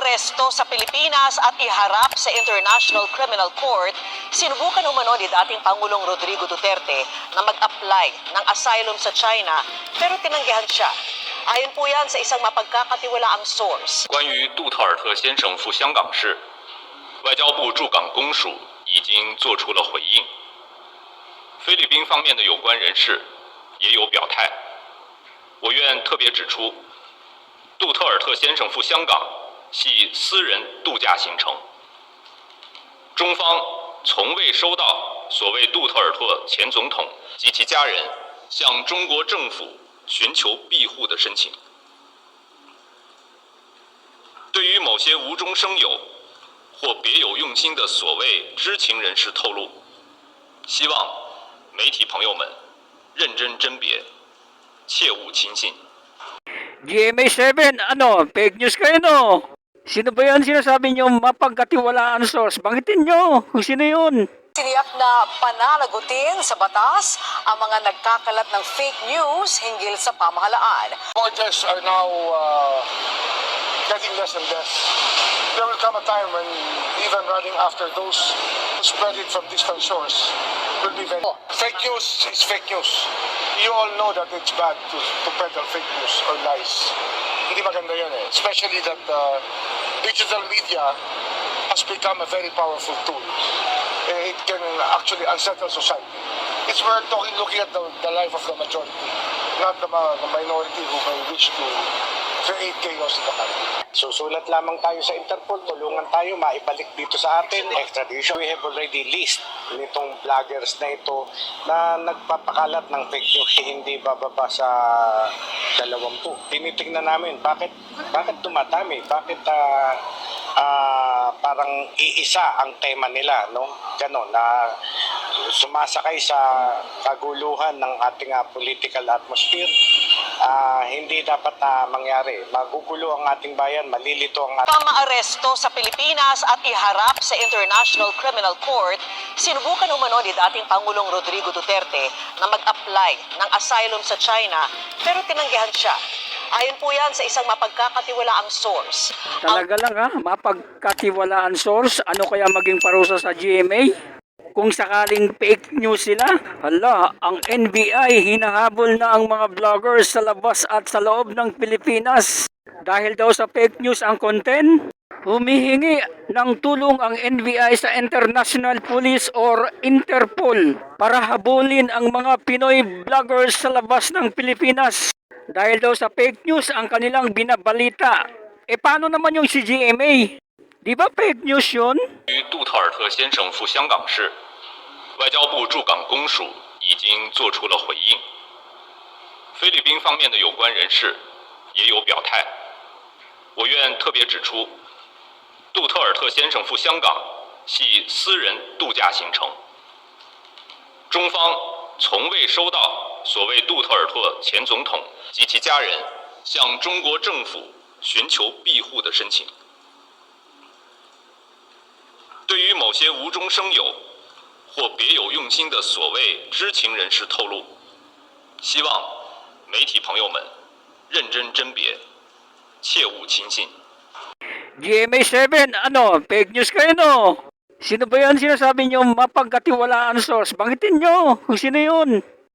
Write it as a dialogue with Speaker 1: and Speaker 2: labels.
Speaker 1: maaresto sa Pilipinas at iharap sa International Criminal Court, sinubukan umano ni dating Pangulong Rodrigo Duterte na mag-apply ng asylum sa China pero tinanggihan siya. Ayon po yan sa isang mapagkakatiwalaang source.
Speaker 2: 关于杜特尔特先生赴香港事，外交部驻港公署已经做出了回应。菲律宾方面的有关人士也有表态。我愿特别指出，杜特尔特先生赴香港 系私人度假行程，中方从未收到所谓杜特尔特前总统及其家人向中国政府寻求庇护的申请。对于某些无中生有或别有用心的所谓知情人士透露，希望媒体朋友们认真甄别，切勿轻信。
Speaker 3: GMA7, ano, fake news kayo no? Sino ba yan sinasabi nyo mapagkatiwalaan source? Banggitin nyo kung sino yun.
Speaker 1: Siniyak na pananagutin sa batas ang mga nagkakalat ng fake news hinggil sa pamahalaan.
Speaker 4: Borders are now uh, getting less and less. There will come a time when even running after those who spread it from distant shores will be very... Fake news is fake news. You all know that it's bad to, to peddle fake news or lies. Hindi maganda yan eh. Especially that uh, digital media has become a very powerful tool. Eh, It can actually unsettle society. It's we're talking, looking at the, the life of the majority, not the, the minority who may wish to in the country.
Speaker 5: Susulat lamang tayo sa Interpol, tulungan tayo maibalik dito sa atin. Extradition. We have already list nitong vloggers na ito na nagpapakalat ng fake news hindi bababa sa dalawampu. Tinitingnan namin bakit bakit tumatami, bakit ah, ah, parang iisa ang tema nila, no? Ganon na sumasakay sa kaguluhan ng ating ah, political atmosphere. Ah, hindi dapat na mangyari. Magugulo ang ating bayan, malilito ang ating
Speaker 1: Pamaaresto sa Pilipinas at iharap sa International Criminal Court, sinubukan umano ni dating Pangulong Rodrigo Duterte na mag-apply ng asylum sa China pero tinanggihan siya. Ayon po yan sa isang mapagkakatiwalaang source. Ang
Speaker 3: Talaga lang ha, mapagkatiwalaan source, ano kaya maging parusa sa GMA? Kung sakaling fake news sila, hala, ang NBI hinahabol na ang mga vloggers sa labas at sa loob ng Pilipinas. Dahil daw sa fake news ang content, humihingi ng tulong ang NBI sa International Police or Interpol para habulin ang mga Pinoy vloggers sa labas ng Pilipinas. Dahil daw sa fake news ang kanilang binabalita. E paano naman yung si GMA? Di ba fake news yun?
Speaker 2: 杜特尔特先生赴香港时，外交部驻港公署已经做出了回应。菲律宾方面的有关人士也有表态。我愿特别指出，杜特尔特先生赴香港系私人度假行程，中方从未收到所谓杜特尔特前总统及其家人向中国政府寻求庇护的申请。对于某些无中生有或别有用心的所谓知情人士透露，希望媒体朋友们认真甄别，切勿轻信。
Speaker 3: GMA7, ano, fake news kayo no? Sino ba yan sinasabi nyo mapagkatiwalaan source? Banggitin nyo kung sino yun.